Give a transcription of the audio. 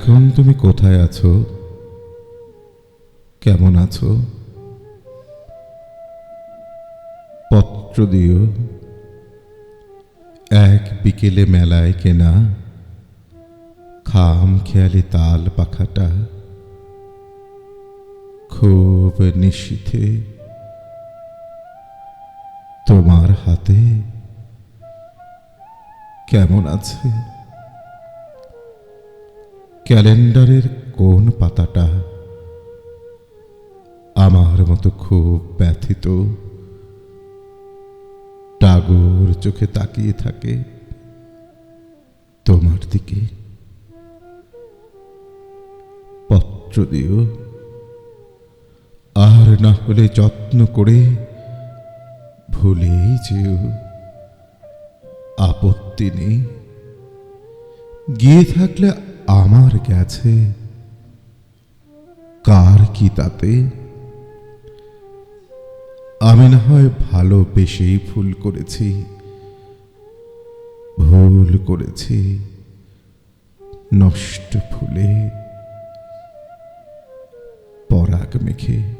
এখন তুমি কোথায় আছো? কেমন আছো? পত্র দিও। এক বিকেলে মেলায় কেনা খাম খেয়ালি তাল পাখাটা। খুব নিশীথে তোমার হাতে। কেমন আছে? ক্যালেন্ডারের কোন পাতাটা আমার মতো খুব ব্যথিত? টাগর চোখে তাকিয়ে থাকে তোমার দিকে। পত্র দিও। আর না হলে যত্ন করে ভুলেই যেও। আপত্তি নেই। গিয়ে থাকলে আমার গেছে। কার কি তাতে? আমি না হয় ভালোবেসেই ভুল করেছি। ভুল করেছি। নষ্ট ফুলে পরাগ মেখে।